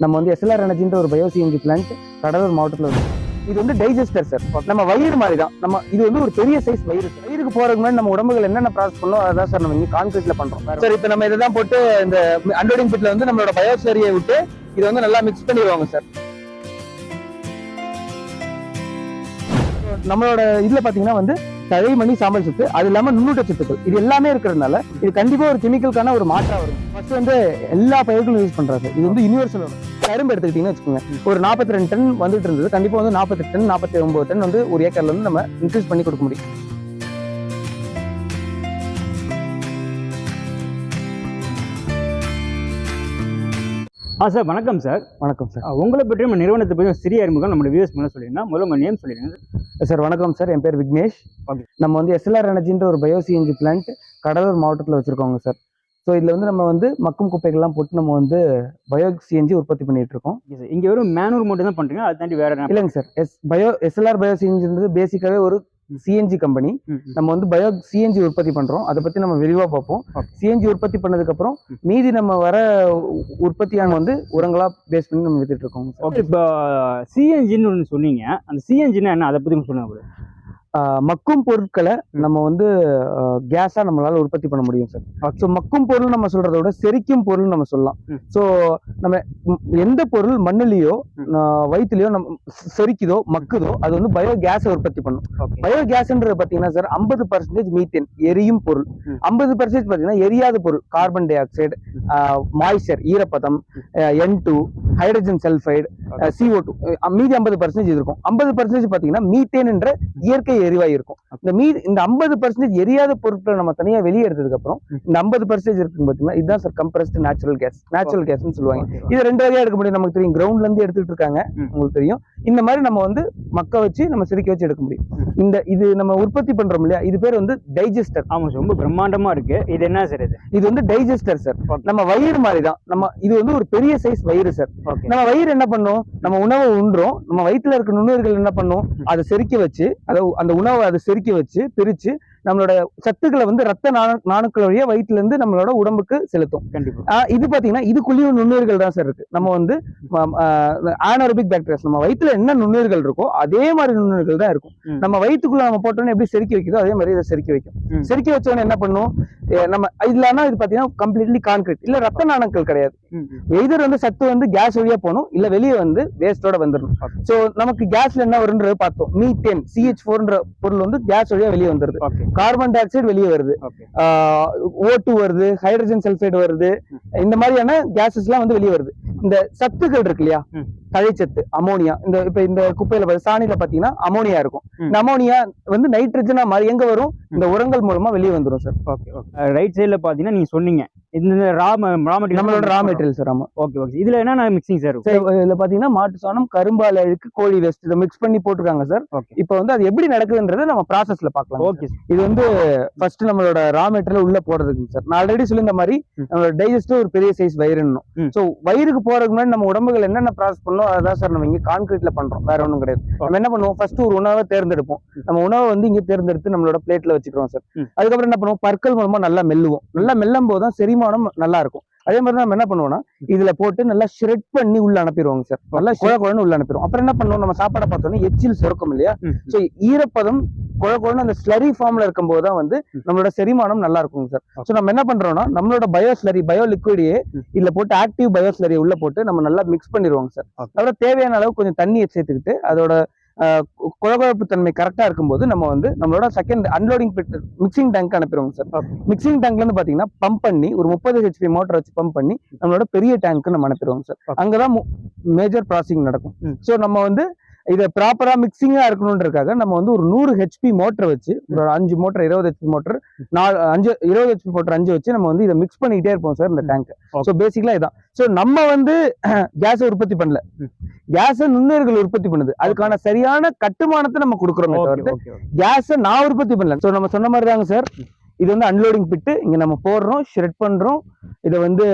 நம்ம வந்து எஸ்எல்ஆர் எனர்ஜின்ற ஒரு பயோ சிஎன்ஜி பிளான்ட் கடலூர் மாவட்டத்தில் இருக்கு. இது வந்து டைஜஸ்டர் சார் நம்ம வயிறு மாதிரி தான் நம்ம இது வந்து ஒரு பெரிய சைஸ் வயிறு sir. வயிறுக்கு போறதுக்கு முன்னாடி நம்ம உடம்புகள் என்னென்ன ப்ராசஸ் பண்ணோம் அதான் சார் நம்ம இங்க கான்கிரீட்ல பண்றோம். சார் இப்போ நம்ம இதை தான் போட்டு இந்த அன்லோடிங் பிட்ல வந்து நம்மளோட பயோஸ்லரியை விட்டு இதை வந்து நல்லா மிக்ஸ் பண்ணிடுவாங்க சார் நம்மளோட இதுல பாத்தீங்கன்னா வந்து தழை மணி சாம்பல் சத்து அது இல்லாம நுண்ணூட்ட சத்துக்கள் இது எல்லாமே இருக்கிறதுனால இது கண்டிப்பா ஒரு கெமிக்கலுக்கான ஒரு மாற்றம் வரும். ஃபர்ஸ்ட் வந்து எல்லா பயிர்களும் யூஸ் பண்றாங்க. இது வந்து யூனிவர்சல் கரும்பு எடுத்துக்கிட்டீங்கன்னு வச்சுக்கோங்க. ஒரு நாற்பத்தி ரெண்டு டன் வந்துட்டு இருந்தது. கண்டிப்பா வந்து நாற்பத்தி டன் நாற்பத்தி ஒன்பது டன் வந்து ஒரு ஏக்கர்ல இருந்து நம்ம இன்க்ரீஸ் பண்ணி கொடுக்க முடியும். ஆ சார் வணக்கம் சார். வணக்கம் சார். உங்களை பற்றி நம்ம நிறுவனத்தை பற்றி சிறிய அறிமுகம் நம்மளோட வியூஸ் பண்ண சொல்லியிருந்தா முதல்ல உங்கள் நேம் சொல்லிடுங்க சார் வணக்கம் சார். என் பேர் விக்னேஷ். நம்ம வந்து எஸ்எல்ஆர் எனர்ஜின்ற ஒரு பயோ சிஎன்ஜி பிளான்ட் கடலூர் மாவட்டத்தில் வச்சிருக்கோங்க சார். ஸோ இதில் வந்து நம்ம வந்து மக்கும் குப்பைகள்லாம் போட்டு நம்ம வந்து பயோ சிஎன்ஜி உற்பத்தி பண்ணிட்டு இருக்கோம். இங்கே வெறும் மேனூர் மட்டும் தான் பண்ணுறீங்க அதை தாண்டி வேற இல்லைங்க sir. Yes bio SLR bio சிஎன்ஜின்றது பேசிக்காவே ஒரு சிஎன்ஜி கம்பெனி. நம்ம வந்து பயோ சிஎன்ஜி உற்பத்தி பண்றோம் அதை பத்தி நம்ம விரிவா பார்ப்போம். சிஎன்ஜி உற்பத்தி பண்ணதுக்கு அப்புறம். மீதி நம்ம வர உற்பத்தியான வந்து உரங்களா பேஸ் பண்ணி நம்ம வித்துட்டு இருக்கோம். ஓகே இப்போ சிஎன்ஜின்னு ஒன்று சொன்னீங்க அந்த சிஎன்ஜின்னா என்ன அதை பற்றி சொல்லுங்க மக்கும் பொருட்களை நம்ம வந்து கேஸா நம்மளால உற்பத்தி பண்ண முடியும் சார் ஸோ மக்கும் பொருள் நம்ம சொல்றதை விட செரிக்கும் பொருள் நம்ம சொல்லலாம். ஸோ நம்ம எந்த பொருள் மண்ணுலயோ வயிற்றுலயோ நம்ம செரிக்குதோ மக்குதோ அது வந்து பயோ கேஸை உற்பத்தி பண்ணும். பயோ கேஸ்ன்றது பாத்தீங்கன்னா சார் ஐம்பது பர்சன்டேஜ் மீத்தேன் எரியும் பொருள். ஐம்பது பர்சன்டேஜ் பாத்தீங்கன்னா எரியாத பொருள். கார்பன் டை ஆக்சைடு மாய்ச்சர் ஈரப்பதம் N two hydrogen sulphide CO two மீதி ஐம்பது பர்சன்டேஜ் இருக்கும். ஐம்பது பர்சன்டேஜ் பாத்தீங்கன்னா மீத்தேன் என்ற இயற்கை எரிவாயு இருக்கும் இந்த மீதி இந்த ஐம்பது பர்சன்டேஜ் எரியாத பொருட்களை நம்ம தனியா வெளியே எடுத்ததுக்கு அப்புறம் ம். இந்த ஐம்பது பர்சன்டேஜ் இருக்கு பாத்தீங்கன்னா இதுதான் sir compressed natural gas natural கேஸ்னு சொல்லுவாங்க. இது ரெண்டு வகையா எடுக்க முடியும். நமக்கு தெரியும். கிரவுண்ட்ல இருந்து எடுத்துட்டு இருக்காங்க. உங்களுக்கு தெரியும். இந்த மாதிரி நம்ம வந்து மக்க வச்சு நம்ம சிரிக்க வச்சு எடுக்க முடியும். இந்த இது நம்ம உற்பத்தி பண்றோம் இல்லையா? இது பேர் வந்து டைஜஸ்டர் சார் ரொம்ப பிரம்மாண்டமாக இருக்கு. இது என்ன சார் இது? இது வந்து டைஜஸ்டர் சார். நம்ம வயிறு மாதிரி தான். நம்ம இது வந்து ஒரு பெரிய சைஸ் வயிறு சார் நம்ம வயிறு என்ன பண்ணும்? நம்ம உணவை உண்றோம். நம்ம வயிற்றுல இருக்க நுண்ணுயிர்கள் என்ன பண்ணும்? அதை செரிக்க வச்சு அதை அந்த உணவை அதை செரிக்க வச்சு பிரிச்சு நம்மளோட சத்துக்களை வந்து ரத்த நாணு நாணுக்கள் வழியா வயிற்றுல இருந்து நம்மளோட உடம்புக்கு செலுத்தும். கண்டிப்பாக இது பாத்தீங்கன்னா இதுக்குள்ளேயும் நுண்ணுயிர்கள் தான் சார் இருக்கு. நம்ம வந்து ஆனரோபிக் பாக்டீரியாஸ் நம்ம வயிற்றுல என்ன நுண்ணுயிர்கள் இருக்கோ அதே மாதிரி நுண்ணுயிர்கள் தான் இருக்கும். நம்ம வயிற்றுக்குள்ள நம்ம போட்டோன்னே எப்படி செரிக்க வைக்குதோ அதே மாதிரி இதை செரிக்க வைக்கும். செரிக்க வச்சோன்னே என்ன பண்ணும்? நம்ம இதுல ஆனா இது பாத்தீங்கன்னா கம்ப்ளீட்லி கான்கிரீட் இல்ல ரத்த நாணங்கள் கிடையாது. எதிர் வந்து சத்து வந்து கேஸ் வழியா போகணும் இல்ல வெளியே வந்து வேஸ்டோட வந்துடணும். சோ நமக்கு கேஸ்ல என்ன வரும்ன்றது பார்த்தோம். மீத்தேன் சிஹெச் ஃபோர்ன்ற பொருள் வந்து கேஸ் வழியா வெளியே வந்துருது. கார்பன் டை ஆக்சைடு வெளியே வருது. ஓகே ஓ டூ வருது ஹைட்ரஜன் சல்ஃபைடு வருது. இந்த மாதிரியான கேசஸ்லாம் வந்து வெளியே வருது. இந்த சத்துக்கள் இருக்கு இல்லையா. தழைச்சத்து அமோனியா. இந்த இப்ப இந்த குப்பையில சாணியில பாத்தீங்கன்னா அமோனியா இருக்கும். இந்த அமோனியா வந்து நைட்ரஜனா மாறி எங்க வரும்? இந்த உரங்கள் மூலமா வெளியே வந்துரும் சார் ஓகே ரைட் சைடில் பார்த்தீங்கன்னா நீங்கள் சொன்னீங்க. இந்த ரா ரா மெட்டீரியல் நம்மளோட ரா மெட்டீரியல் சார் ஆமா. ஓகே ஓகே இதில் என்னென்ன மிக்சிங் சார் சரி, இதுல பாத்தீங்கன்னா மாட்டு சாணம் கரும்பால் அழுக்கு கோழி வேஸ்ட் இதை மிக்ஸ் பண்ணி போட்டிருக்காங்க சார் ஓகே இப்போ வந்து அது எப்படி நடக்குதுன்றதை நம்ம ப்ராசஸ்ல பார்க்கலாம் ஓகே இது வந்து ஃபர்ஸ்ட் நம்மளோட ரா மெட்டீரியல் உள்ள போடுறதுக்கு சார் நான் ஆல்ரெடி சொல்லியிருந்த மாதிரி. நம்மளோட டைஜஸ்ட் ஒரு பெரிய சைஸ் வயிறுன்னும். ஸோ வயிறுக்கு போறதுக்கு முன்னாடி நம்ம உடம்புகள் என்னென்ன ப்ராசஸ் பண்ணோம் அதான் சார் நம்ம இங்க கான்கிரீட்ல பண்றோம். வேற ஒன்றும் கிடையாது. நம்ம என்ன பண்ணுவோம்? ஃபர்ஸ்ட் ஒரு உணவை தேர்ந்தெடுப்போம். நம்ம உணவை வந்து இங்க தேர்ந்தெடுத்து நம்மளோட பிளேட்ல வச்சுக்கிறோம் சார். அதுக்கப்புறம் என்ன பண்ணுவோம்? பற்கள் மூலமா நல்லா மெல்லுவோம். நல்லா மெல்லும் போது தான் செரிமானம் நல்லா இருக்கும் அதே மாதிரி நம்ம என்ன பண்ணுவோம்னா இதுல போட்டு நல்லா ஷ்ரெட் பண்ணி உள்ள அனுப்பிடுவாங்க சார் நல்லா குழ குழன்னு உள்ள அனுப்பிடுவோம் அப்புறம் என்ன பண்ணுவோம் நம்ம சாப்பாடை பார்த்தோன்னே எச்சில் சுரக்கும் இல்லையா. ஸோ ஈரப்பதம் குழ குழன்னு அந்த ஸ்லரி ஃபார்ம்ல இருக்கும்போது தான் வந்து. நம்மளோட செரிமானம் நல்லா இருக்குங்க சார். ஸோ நம்ம என்ன பண்றோம்னா நம்மளோட பயோ ஸ்லரி பயோ லிக்விடையே. இதுல போட்டு ஆக்டிவ் பயோ ஸ்லரி உள்ள போட்டு நம்ம நல்லா மிக்ஸ் பண்ணிடுவோங்க சார். அப்புறம் தேவையான அளவு கொஞ்சம் தண்ணியை சேர்த்துக்கிட்டு அதோட குழகுழப்பு தன்மை கரெக்டா இருக்கும்போது நம்ம வந்து நம்மளோட செகண்ட் அன்லோடிங் மிக்சிங் டேங்க் அனுப்பிடுவோங்க சார். மிக்சிங் டேங்க்ல இருந்து பாத்தீங்கன்னா பம்ப் பண்ணி ஒரு முப்பது ஹெச்பி மோட்டர் வச்சு பம்ப் பண்ணி நம்மளோட பெரிய டேங்க்கு நம்ம அனுப்பிடுவோங்க சார் Okay. அங்கதான் மேஜர் ப்ராசஸிங் நடக்கும். ஸோ நம்ம வந்து இதை ப்ராப்பரா மிக்சிங்கா இருக்கணுன்றதுக்காக நம்ம வந்து ஒரு நூறு ஹெச்பி மோட்டர் வச்சு ஒரு அஞ்சு மோட்டர் இருபது ஹெச்பி மோட்டர் நாலு அஞ்சு இருபது ஹெச்பி மோட்டர் அஞ்சு வச்சு நம்ம வந்து இதை மிக்ஸ் பண்ணிக்கிட்டே இருப்போம் சார் இந்த டேங்க். ஸோ பேசிக்கலா இதான் ஸோ நம்ம வந்து கேஸ் உற்பத்தி பண்ணல. கேஸை நுண்ணுயிர்கள் உற்பத்தி பண்ணுது. அதுக்கான சரியான கட்டுமானத்தை நம்ம கொடுக்குறோமே கேஸை நான் உற்பத்தி பண்ணல. ஸோ நம்ம சொன்ன மாதிரி தாங்க சார் இது வந்து அன்லோடிங் பிட்டு இங்கே நம்ம போடுறோம் ஷ்ரெட் பண்ணுறோம் இதை வந்து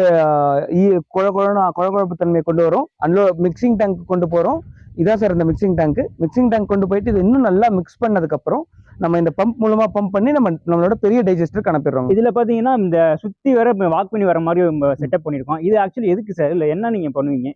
ஈ- குழ குழன்னு குழ குழப்பு தன்மையை கொண்டு வரோம். அன்லோ மிக்சிங் டேங்க் கொண்டு போகிறோம் இதான் சார் இந்த மிக்சிங் டேங்க் மிக்சிங் டேங்க் கொண்டு போயிட்டு இது இன்னும் நல்லா மிக்ஸ் பண்ணதுக்கப்புறம் நம்ம இந்த பம்ப் மூலமாக பம்ப் பண்ணி நம்ம நம்மளோட பெரிய டைஜஸ்டருக்கு அனுப்பிடுறோம் இதில் பார்த்தீங்கன்னா இந்த சுற்றி வர வாக் பண்ணி வர மாதிரி செட்டப் பண்ணிருக்கோம். இது ஆக்சுவலி எதுக்கு சார் இல்லை என்ன நீங்கள் பண்ணுவீங்க?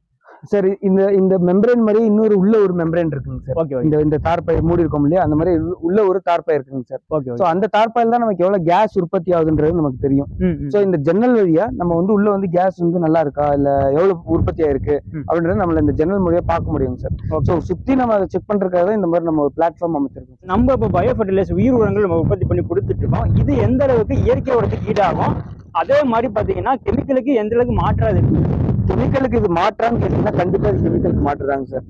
சரி இந்த இந்த மெம்பரேன் மாதிரி இன்னொரு உள்ள ஒரு மெம்பரேன் இருக்குங்க சார் ஓகே இந்த இந்த தார்பாய் மூடி இருக்கோம் இல்லையா? அந்த மாதிரி உள்ள- ஒரு தார்பாய் இருக்குங்க சார் ஓகே ஸோ அந்த தார்பாயில் தான் நமக்கு எவ்வளவு கேஸ் உற்பத்தி ஆகுதுன்றது நமக்கு தெரியும். ஸோ இந்த ஜன்னல் வழியா நம்ம வந்து உள்ள வந்து கேஸ் வந்து நல்லா இருக்கா? இல்ல எவ்வளவு உற்பத்தி ஆயிருக்கு. அப்படின்றத நம்மள இந்த ஜன்னல் மூலியா பார்க்க முடியும் சார் ஸோ சுத்தி நம்ம அதை செக் பண்றதுக்காக தான் இந்த மாதிரி நம்ம ஒரு பிளாட்ஃபார்ம் அமைச்சிருக்கோம் நம்ம இப்போ பயோ ஃபர்டிலைசர் உயிர் உரங்கள் நம்ம உற்பத்தி பண்ணி கொடுத்துட்டு இருக்கோம். இது எந்த அளவுக்கு இயற்கை உரத்துக்கு ஈடாகும்? அதே மாதிரி பார்த்தீங்கன்னா கெமிக்கலுக்கு எந்த அளவுக்கு மாற்றாது. கெமிக்கலுக்கு இது மாற்றான்னு கேட்டீங்கன்னா கண்டிப்பா இது கெமிக்கலுக்கு மாற்றுறாங்க சார்.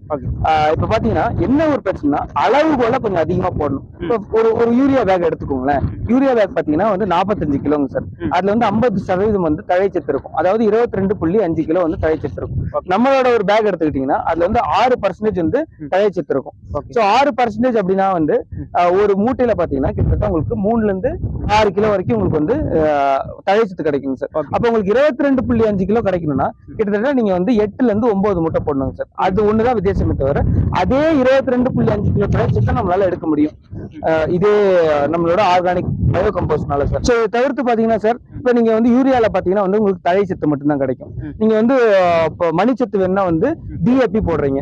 இப்போ பாத்தீங்கன்னா என்ன ஒரு பிரச்சனைனா அளவு போல கொஞ்சம் அதிகமா போடணும். ஒரு ஒரு யூரியா பேக் எடுத்துக்கோங்களேன். யூரியா பேக் பாத்தீங்கன்னா வந்து நாற்பத்தஞ்சு கிலோங்க சார். அதுல வந்து ஐம்பது சதவீதம் வந்து தழைச்சத்து இருக்கும். அதாவது இருபத்தி ரெண்டு புள்ளி அஞ்சு கிலோ வந்து தழைச்சத்து இருக்கும். நம்மளோட ஒரு பேக் எடுத்துக்கிட்டீங்கன்னா அதுல வந்து ஆறு பர்சன்டேஜ் வந்து. தழைச்சத்து இருக்கும். ஸோ ஆறு பர்சன்டேஜ் அப்படின்னா வந்து ஒரு மூட்டையில பாத்தீங்கன்னா கிட்டத்தட்ட உங்களுக்கு மூணுல இருந்து ஆறு கிலோ வரைக்கும் உங்களுக்கு வந்து தழைச்சத்து கிடைக்குங்க சார். அப்ப உங்களுக்கு இருபத்தி ரெண்டு புள்ளி அஞ்சு கிலோ கிடைக்கணும்னா கிட்டத்தட்ட நீங்க வந்து எட்டுல இருந்து ஒன்பது முட்டை போடணுங்க சார். அது ஒண்ணுதான் வித்தியாசமே தவிர அதே இருபத்தி ரெண்டு புள்ளி அஞ்சு கிலோ தழைச்சத்தை நம்மளால எடுக்க முடியும். இதே நம்மளோட ஆர்கானிக் பயோ கம்போஸ்ட்னால சார். ஸோ தவிர்த்து பாத்தீங்கன்னா சார் இப்ப நீங்க வந்து யூரியால பாத்தீங்கன்னா வந்து உங்களுக்கு தழைச்சத்து மட்டும்தான் கிடைக்கும். நீங்க வந்து இப்போ மணிச்சத்து வேணா வந்து டிஏபி போடுறீங்க.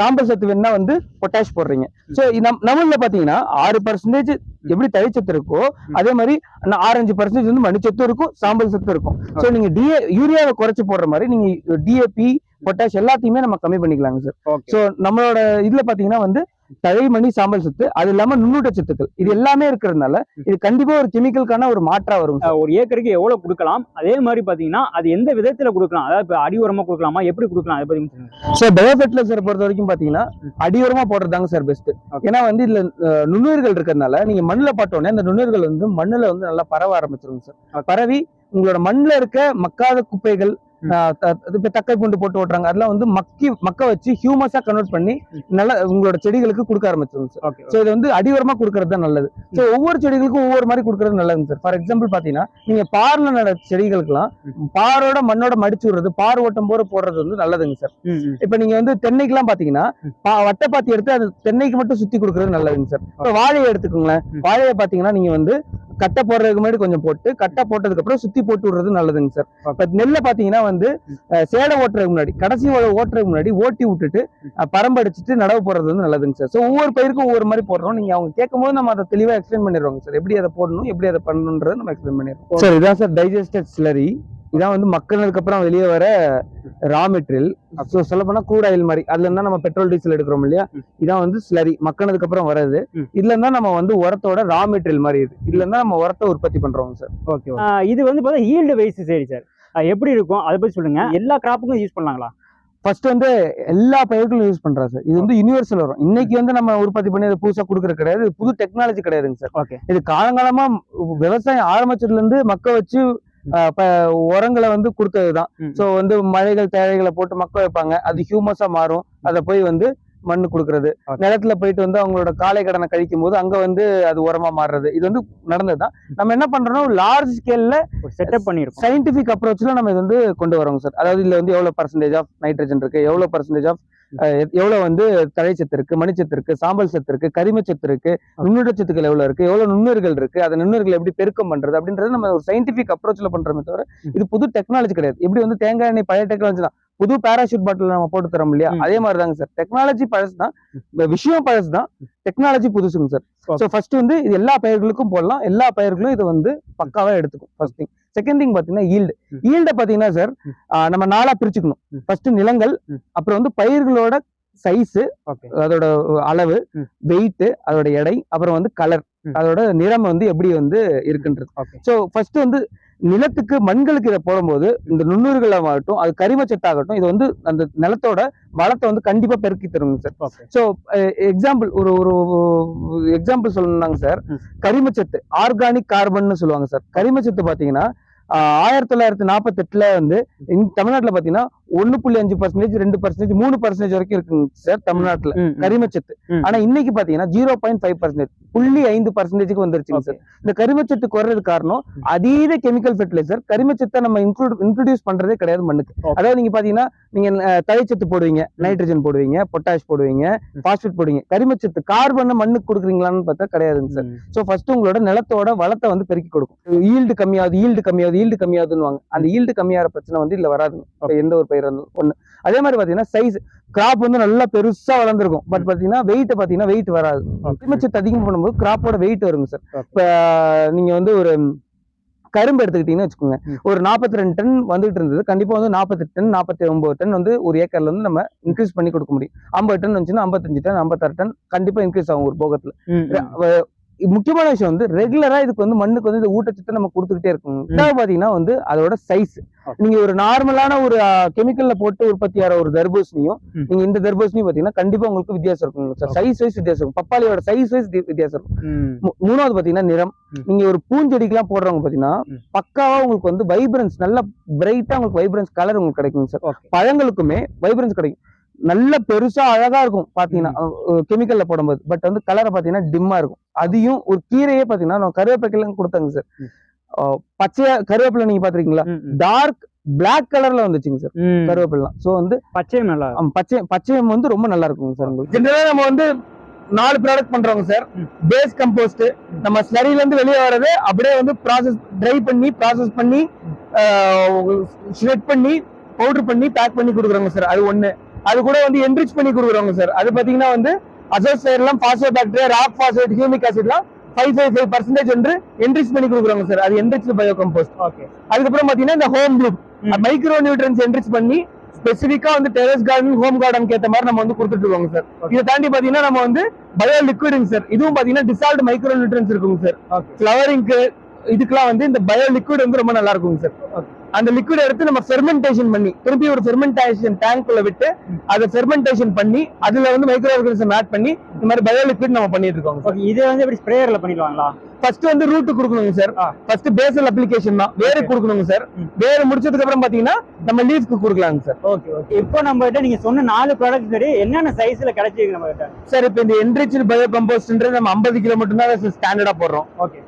சாம்பல் சத்து வேணா வந்து பொட்டாஷ் போடுறீங்க. ஸோ நம்மள பாத்தீங்கன்னா ஆறு பர்சன்டேஜ் எப்படி தழைச்சத்து இருக்கோ அதே மாதிரி ஆறஞ்சு பர்சன்டேஜ் வந்து மணிச்சத்தும் இருக்கும் சாம்பல் சத்தும் இருக்கும். ஸோ நீங்க டிஏ யூரியாவை குறைச்சு போடுற மாதிரி நீங்க டிஏபி பொட்டாஷ் எல்லாத்தையுமே நம்ம கம்மி பண்ணிக்கலாங்க சார் ஸோ நம்மளோட இதுல பாத்தீங்கன்னா வந்து தழைமணி சாம்பல் சத்து அது இல்லாம நுண்ணூட்ட சத்துக்கள். இது எல்லாமே இருக்கிறதுனால இது கண்டிப்பா ஒரு கெமிக்கலுக்கான ஒரு மாற்றா வரும் ஒரு ஏக்கருக்கு எவ்வளவு கொடுக்கலாம்? அதே மாதிரி பாத்தீங்கன்னா அது எந்த விதத்துல கொடுக்கலாம்? அதாவது இப்போ அடி உரமா கொடுக்கலாமா? எப்படி கொடுக்கலாம்? அதை பத்தி சொல்லுங்க. ஸோ பயோ ஃபெர்டிலைசர் பொறுத்த வரைக்கும் பாத்தீங்கன்னா அடியோரமா போடுறதாங்க சார் பெஸ்ட். ஏன்னா வந்து இதுல நுண்ணுயிர்கள் இருக்கிறதுனால நீங்க மண்ணுல பார்த்தோன்னே அந்த நுண்ணுயிர்கள் வந்து மண்ணுல வந்து நல்லா பரவ ஆரம்பிச்சிருங்க சார். பரவி உங்களோட மண்ணுல இருக்க மக்காத குப்பைகள் இப்ப தக்கை பூண்டு போட்டு ஓட்டுறாங்க. அதெல்லாம் வந்து மக்கி மக்க வச்சு ஹியூமஸா கன்வெர்ட் பண்ணி நல்லா உங்களோட செடிகளுக்கு கொடுக்க ஆரம்பிச்சிருங்க சார். ஓகே ஸோ இது வந்து அடியோரமா கொடுக்கறது தான் நல்லது. ஸோ ஒவ்வொரு செடிகளுக்கும் ஒவ்வொரு மாதிரி கொடுக்கறது நல்லதுங்க சார். ஃபார் எக்ஸாம்பிள் பாத்தீங்கன்னா நீங்க பார்ல நட செடிகளுக்கெல்லாம் பாரோட மண்ணோட மடிச்சு விடுறது பார் ஓட்டம் போற போடுறது வந்து நல்லதுங்க சார். இப்ப நீங்க வந்து தென்னைக்கெல்லாம் பாத்தீங்கன்னா வட்டைப்பாத்தி எடுத்து அது தென்னைக்கு மட்டும் சுத்தி கொடுக்கறது நல்லதுங்க சார். இப்ப வாழையை எடுத்துக்கோங்களேன். வாழையை பாத்தீங்கன்னா நீங்க வந்து கட்டை போடுறதுக்கு முன்னாடி கொஞ்சம் போட்டு கட்டை போட்டதுக்கு அப்புறம் சுத்தி போட்டு விடுறது நல்லதுங்க சார். இப்ப நெல்லை பாத்தீங்கன்னா வந்து சேடை ஓட்டுறதுக்கு முன்னாடி கடைசி ஓட்டுறதுக்கு முன்னாடி ஓட்டி விட்டுட்டு பரம்படிச்சிட்டு நடவு போடுறது வந்து நல்லதுங்க சார். ஸோ ஒவ்வொரு பயிருக்கும் ஒவ்வொரு மாதிரி போடுறோம். நீங்க அவங்க கேட்கும்போது நம்ம அதை தெளிவா எக்ஸ்பிளைன் பண்ணிடுவாங்க சார். எப்படி அதை போடணும் எப்படி அதை பண்ணணுன்றதை நம்ம எக்ஸ்பிளைன் பண்ணிடுவோம் சார் இதான் சார் டைஜஸ்டட் ஸ்லரி இதான் வந்து மக்களுக்கு அப்புறம் வெளியே வர ரா மெட்டீரியல் ஸோ சொல்ல போனா crude ஆயில் மாதிரி. அதுல இருந்தா நம்ம பெட்ரோல் டீசல் எடுக்கிறோம் இல்லையா. இதான் வந்து ஸ்லரி மக்கனதுக்கு அப்புறம் வர்றது. இதுல இருந்தா நம்ம வந்து உரத்தோட ரா மெட்டீரியல் மாதிரி இது. இதுல இருந்தா நம்ம உரத்தை உற்பத்தி பண்றோம் சார். ஓகே இது வந்து பார்த்தா ஈல்டு வைஸ் சரி சார். எப்படி இருக்கும்? அதை பத்தி சொல்லுங்க. எல்லா கிராப்புக்கும் யூஸ் பண்ணலாங்களா? ஃபர்ஸ்ட் வந்து எல்லா பயிர்களும் யூஸ் பண்றோம் சார். இது வந்து யூனிவர்சல் வரும். இன்னைக்கு வந்து நம்ம உற்பத்தி பண்ணி அதை புதுசா கொடுக்கறது கிடையாது. இது புது டெக்னாலஜி கிடையாதுங்க சார். ஓகே. இது காலங்காலமா விவசாயம் ஆரம்பிச்சதுல இருந்து மக்க வச்சு உரங்களை வந்து கொடுத்ததுதான். ம். ஸோ வந்து மழைகள் தேவைகளை போட்டு மக்க வைப்பாங்க. அது ஹியூமஸா மாறும். அதை போய் வந்து மண்ணு கொடுக்கறது. நிலத்துல போயிட்டு வந்து அவங்களோட காலை கடனை கழிக்கும் போது அங்க வந்து அது உரமா மாறுறது. இது வந்து நடந்ததுதான். நம்ம என்ன பண்றோம் லார்ஜ் ஸ்கேல்ல செட்டப் பண்ணியிருக்கோம். சயின்டிபிக் அப்ரோச்ல நம்ம இது வந்து கொண்டு வரோங்க சார் அதாவது இதுல வந்து எவ்வளவு பர்சன்டேஜ் ஆஃப் நைட்ரஜன் இருக்கு? எவ்வளவு பர்சன்டேஜ் ஆஃப் எவ்வளவு வந்து தழைச்சத்து இருக்கு மணிச்சத்து இருக்கு சாம்பல் சத்து இருக்கு கரிமச்சத்து இருக்கு நுண்ணுடச்சத்துக்கள் எவ்வளவு இருக்கு எவ்வளவு நுண்ணுயிர்கள் இருக்கு அந்த நுண்ணுயிர்களை எப்படி பெருக்கம் பண்றது அப்படின்றது நம்ம ஒரு சயின்டிபிக் அப்ரோச்ல பண்றோமே தவிர இது புது டெக்னாலஜி கிடையாது. எப்படி வந்து தேங்காய் எண்ணெய் பழைய டெக்னாலஜி தான். புது பேராஷூட் பாட்டில் நம்ம போட்டு தரோம் இல்லையா. அதே மாதிரி தாங்க சார். டெக்னாலஜி பழசு தான் விஷயம் பழசு தான் டெக்னாலஜி புதுசுங்க சார். ஸோ ஃபர்ஸ்ட் வந்து இது எல்லா பயிர்களுக்கும் போடலாம் எல்லா பயிர்களும் இது வந்து பக்காவா எடுத்துக்கும் ஃபர்ஸ்ட் திங் செகண்ட் திங் பாத்தீங்கன்னா ஈல்டு. ஈல்ட பாத்தீங்கன்னா சார். நம்ம நாளா பிரிச்சுக்கணும். ஃபர்ஸ்ட் நிலங்கள். அப்புறம் வந்து பயிர்களோட சைஸ் அதோட அளவு ம். வெயிட் அதோட எடை அப்புறம் வந்து கலர். அதோட நிறம் வந்து எப்படி வந்து இருக்குன்றது. ஸோ ஃபர்ஸ்ட் வந்து நிலத்துக்கு மண்களுக்கு இதை போடும்போது இந்த நுண்ணுயிர்களாகட்டும் அது கரிமச்சத்தாகட்டும் இது வந்து அந்த நிலத்தோட வளத்தை வந்து கண்டிப்பா பெருக்கி தருங்க சார். ஸோ எக்ஸாம்பிள் ஒரு ஒரு எக்ஸாம்பிள் சொல்லணும்னாங்க சார். கரிமச்சத்து ஆர்கானிக் கார்பன்னு சொல்லுவாங்க சார். கரிமச்சத்து பாத்தீங்கன்னா ஆஹ், ஆயிரத்தி தொள்ளாயிரத்தி நாற்பத்தி எட்டுல வந்து தமிழ்நாட்டுல பாத்தீங்கன்னா ஒன்னு புள்ளி அஞ்சு பர்சன்டேஜ் ரெண்டு பர்சன்டேஜ் மூணு பர்சன்டேஜ் வரைக்கும் இருக்குங்க சார் தமிழ்நாட்டுல. கரிமச்சத்து. ஆனா இன்னைக்கு பாத்தீங்கன்னா ஜீரோ பாயிண்ட் ஃபைவ் பர்சன்டேஜ் புள்ளி ஐந்து பர்சன்டேஜ்க்கு வந்துருச்சுங்க சார். இந்த கரிமச்சத்து குறைறது காரணம் அதீத கெமிக்கல் ஃபெர்டிலைசர் கரிமச்சத்தை நம்ம இன்க்ளூட் இன்ட்ரடியூஸ் பண்றதே கிடையாது மண்ணுக்கு. அதாவது நீங்க பாத்தீங்கன்னா நீங்க தழைச்சத்து போடுவீங்க நைட்ரஜன் போடுவீங்க பொட்டாஷ் போடுவீங்க பாஸ்பேட் போடுவீங்க. கரிமச்சத்து கார்பன் மண்ணுக்கு கொடுக்குறீங்களான்னு பார்த்தா கிடையாதுங்க சார். ஸோ ஃபர்ஸ்ட் உங்களோட நிலத்தோட வளத்தை வந்து பெருக்கி கொடுக்கும். ஈல்டு கம்மியாகுது ஈல்டு கம்மியாகுது ஈல்டு கம்மியாகுதுன்னு அந்த ஈல்டு கம்மியாகிற பிரச்சனை வந்து இதுல வராதுங்க. எந்த ஒரு பயிரா பண்ணிடுறது ஒண்ணு. அதே மாதிரி பாத்தீங்கன்னா சைஸ் கிராப் வந்து நல்லா பெருசா வளர்ந்துருக்கும். பட் பாத்தீங்கன்னா வெயிட் பாத்தீங்கன்னா வெயிட் வராது. அதிகபட்சத்தை அதிகம் பண்ணும்போது கிராப்போட வெயிட் வருங்க சார். இப்ப நீங்க வந்து ஒரு கரும்பு எடுத்துக்கிட்டீங்கன்னு வச்சுக்கோங்க. ஒரு 42 ரெண்டு டன் வந்துட்டு இருந்தது. கண்டிப்பா வந்து 48 டன் 49 ஒன்பது டன் வந்து ஒரு ஏக்கர்ல இருந்து நம்ம இன்க்ரீஸ் பண்ணி கொடுக்க முடியும். ஐம்பது டன் வந்துச்சுன்னா ஐம்பத்தஞ்சு டன் ஐம்பத்தாறு டன் கண்டிப்பா இன்க்ரீஸ் ஆகும் ஒரு போகத்துல. முக்கியமான விஷயம் வந்து ரெகுலரா இதுக்கு வந்து மண்ணுக்கு வந்து இந்த ஊட்டச்சத்தை நம்ம கொடுத்துக்கிட்டே இருக்கணும் ரெண்டாவது பாத்தீங்கன்னா வந்து அதோட சைஸ். நீங்க ஒரு நார்மலான ஒரு கெமிக்கல்ல போட்டு உற்பத்தி ஆகிற ஒரு தர்பூசணியும். நீங்க இந்த தர்பூசணி பாத்தீங்கன்னா கண்டிப்பா உங்களுக்கு வித்தியாசம் இருக்கும். சைஸ் வைஸ் வித்தியாசம் இருக்கும் பப்பாளியோட சைஸ் வைஸ் வித்தியாசம் இருக்கும் மூணாவது பாத்தீங்கன்னா நிறம். நீங்க ஒரு பூஞ்செடிக்கெல்லாம் போடுறவங்க பாத்தீங்கன்னா. பக்காவா உங்களுக்கு வந்து வைப்ரன்ஸ் நல்ல பிரைட்டா உங்களுக்கு வைப்ரன்ஸ் கலர் உங்களுக்கு கிடைக்கும் சார். பழங்களுக்குமே வைப்ரன்ஸ் கிடைக்கும் நல்ல பெருசா அழகா இருக்கும் பாத்தீங்கன்னா கெமிக்கல்ல போடும்போது. பட் வந்து கலரை பாத்தீங்கன்னா டிம்மா இருக்கும். அதையும் ஒரு கீரையே பாத்தீங்கன்னா நம்ம கருவேப்பிலைக்கெல்லாம் கொடுத்தாங்க சார். பச்சையா கருவேப்பிலை நீங்க பாத்திருக்கீங்களா. டார்க் Black கலர்ல வந்துச்சுங்க சார். கருவேப்பிலாம் சோ வந்து பச்சையும் நல்லா பச்சை பச்சையம் வந்து ரொம்ப நல்லா இருக்குங்க சார் உங்களுக்கு. ஜென்ரலா நம்ம வந்து நாலு ப்ராடக்ட் பண்றோங்க சார். பேஸ் கம்போஸ்ட் நம்ம ஸ்லரில இருந்து வெளியே வர்றது அப்படியே வந்து ப்ராசஸ் ட்ரை பண்ணி ப்ராசஸ் பண்ணி ஷ்ரெட் பண்ணி பவுடர் பண்ணி பேக் பண்ணி கொடுக்குறோங்க சார் அது ஒண்ணு. அது கூட வந்து என்ரிச் பண்ணி கொடுக்குறோங்க சார் அது பாத்தீங்கன்னா வந்து அசோஸ்பயர்லாம் phospho bacteria rock phosphate humic ஆசிட்லாம் five five five percentage வந்து என்ரிச் பண்ணி கொடுக்குறாங்க சார் அது என்ரிச் பயோ கம்போஸ்ட் ஓகே அதுக்கப்புறம் பாத்தீங்கன்னா இந்த ஹோம் ம். மைக்ரோ நியூட்ரன்ஸ் என்ரிச் பண்ணி ஸ்பெசிஃபிக்கா வந்து டெரஸ் கார்டன் ஹோம் கார்டனுக்கு ஏத்த மாதிரி நம்ம வந்து கொடுத்துட்டு இருக்கோங்க சார். இதை தாண்டி பாத்தீங்கன்னா நம்ம வந்து பயோ லிக்விடுங்க சார் இதுவும் பாத்தீங்கன்னா டிசால்ட் மைக்ரோ நியூட்ரன்ஸ் இருக்குங்க சார் ஃபிளவரிங்க்கு இதுக்கெல்லாம் வந்து இந்த பயோ லிக்விட் வந்து ரொம்ப நல்லா இருக்குங்க சார். அந்த லிக்விட் எடுத்து நம்ம ஃபெர்மெண்டேஷன் பண்ணி திருப்பி ஒரு ஃபெர்மெண்டேஷன் டேங்க்குள்ள விட்டு. அதை ஃபெர்மெண்டேஷன் பண்ணி அதுல வந்து மைக்ரோ ஆர்கனிசம் ஆட் பண்ணி இந்த மாதிரி பயோ லிக்விட் நம்ம பண்ணிட்டு ஓகே இது வந்து எப்படி ஸ்ப்ரேயர்ல பண்ணிடுவாங்களா? ஃபர்ஸ்ட் வந்து ரூட் கொடுக்கணுங்க சார். ஃபர்ஸ்ட் பேசல் அப்ளிகேஷன் தான். வேறு. கொடுக்கணுங்க சார். வேறு முடிச்சதுக்கு அப்புறம் பாத்தீங்கன்னா நம்ம லீஃப்க்கு கொடுக்கலாங்க சார் ஓகே ஓகே இப்போ நம்ம கிட்ட நீங்க சொன்ன நாலு ப்ராடக்ட் சரி என்னென்ன சைஸ்ல கிடைச்சிருக்கு நம்ம கிட்ட? சார் இப்போ இந்த என்ரிச் பயோ கம்போஸ்ட்ன்றது நம்ம 50 கிலோ மட்டும் தான் ஸ்டாண்டர்டா போடுறோம். ஓகே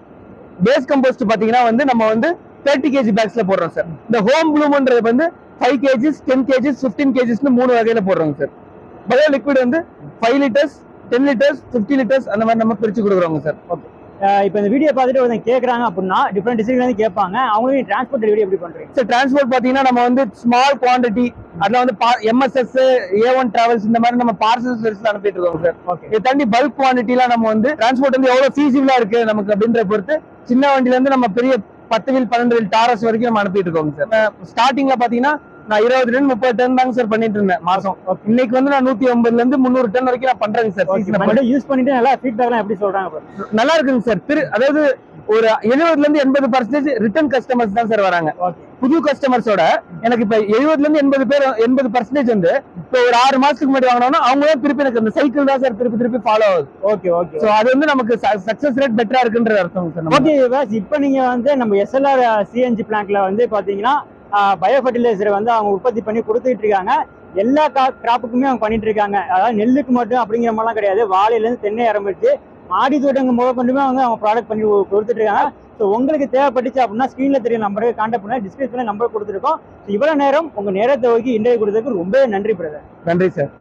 பேஸ் கம்போஸ்ட் பாத்தீங்கன்னா வந்து நம்ம வந்து தேர்ட்டி கேஜி பேக்ஸ்ல போடுறோம் சார் இந்த ஹோம் ப்ளூம்ன்றது வந்து five KGs ten KGs fifteen கேஜிஸ்னு மூணு வகையில போடுறோங்க சார் பயோ லிக்விட் வந்து five litres ten litres fifty litres அந்த மாதிரி நம்ம பிரிச்சு கொடுக்குறோங்க சார் இப்போ இந்த வீடியோ பார்த்துட்டு ஒருத்தங்க கேட்குறாங்க அப்படின்னா டிஃப்ரெண்ட் டிஸ்ட்ரிக்ட்ல இருந்து கேட்பாங்க. அவங்களுக்கு டிரான்ஸ்போர்ட் டெலிவரி எப்படி பண்றீங்க? சார் டிரான்ஸ்போர்ட் பாத்தீங்கன்னா நம்ம வந்து ஸ்மால் குவாண்டிட்டி அதுல வந்து எம்எஸ்எஸ் ஏ ஒன் டிராவல்ஸ் இந்த மாதிரி நம்ம பார்சல் சர்வீஸ் அனுப்பிட்டு இருக்கோம் சார் ஓகே இதை தாண்டி பல்க் குவான்டிட்டிலாம் நம்ம வந்து டிரான்ஸ்போர்ட் வந்து எவ்வளவு ஃபீசிபிளா இருக்கு நமக்கு அப்படின்ற பொறுத்து சின்ன வண்டில இருந்து நம்ம பெரிய பத்து வீல் பன்னெண்டு வீல் டாரஸ் வரைக்கும் நம்ம அனுப்பிட்டு இருக்கோங்க சார். ஸ்டார்டிங்ல பாத்தீங்கன்னா நான் இருபது டன் முப்பது டன் தாங்க சார் பண்ணிட்டு இருந்தேன் மாசம். இன்னைக்கு வந்து நான் நூத்தி ஐம்பதுல இருந்து முந்நூறு டன் வரைக்கும் நான் பண்றேங்க சார் யூஸ் பண்ணிட்டு நல்லா ஃபீட்பேக்லாம் எப்படி சொல்றாங்க. நல்லா இருக்குங்க சார் திரு அதாவது ஒரு எழுபதுல இருந்து எண்பது பர்சன்டேஜ் ரிட்டர்ன் கஸ்டமர்ஸ் தான் சார் வராங்க. புது கஸ்டமர்ஸோட எனக்கு இப்ப எழுபதுல இருந்து எண்பது பேர் எண்பது பர்சன்டேஜ் வந்து இப்போ ஒரு ஆறு மாசத்துக்கு முன்னாடி வாங்கினோம்னா அவங்க தான் திருப்பி எனக்கு அந்த சைக்கிள் தான் சார் திருப்பி திருப்பி ஃபாலோ ஆகுது. ஓகே ஓகே சோ அது வந்து நமக்கு சக்சஸ் ரேட் பெட்டரா இருக்குன்ற அர்த்தம் சார். ஓகே இப்போ நீங்க வந்து நம்ம எஸ்எல்ஆர் சிஎன்ஜி பிளான்ட்ல வந்து பாத்தீங்கன்னா பயோ ஃபர்டிலைசரை வந்து அவங்க உற்பத்தி பண்ணி கொடுத்துட்டு இருக்காங்க. எல்லா கா கிராப்புக்குமே அவங்க பண்ணிட்டு இருக்காங்க. அதாவது நெல்லுக்கு மட்டும் அப்படிங்கிற மாதிரிலாம் கிடையாது. வாழையிலேருந்து தென்னை ஆரம்பிச்சு மாடி தோட்டங்கள் முத கொண்டுமே அவங்க அவங்க ப்ராடக்ட் பண்ணி கொடுத்துட்டு இருக்காங்க. ஸோ உங்களுக்கு தேவைப்பட்டுச்சு அப்படின்னா ஸ்க்ரீனில் தெரிய நம்பருக்கு கான்டாக்ட் பண்ண. டிஸ்கிரிப்ஷனில் நம்பர் கொடுத்துருக்கோம். இவ்வளோ நேரம் உங்க நேரத்தை ஒதுக்கி இன்டர்வியூ கொடுத்ததுக்கு ரொம்ப நன்றி பிரதர் நன்றி சார்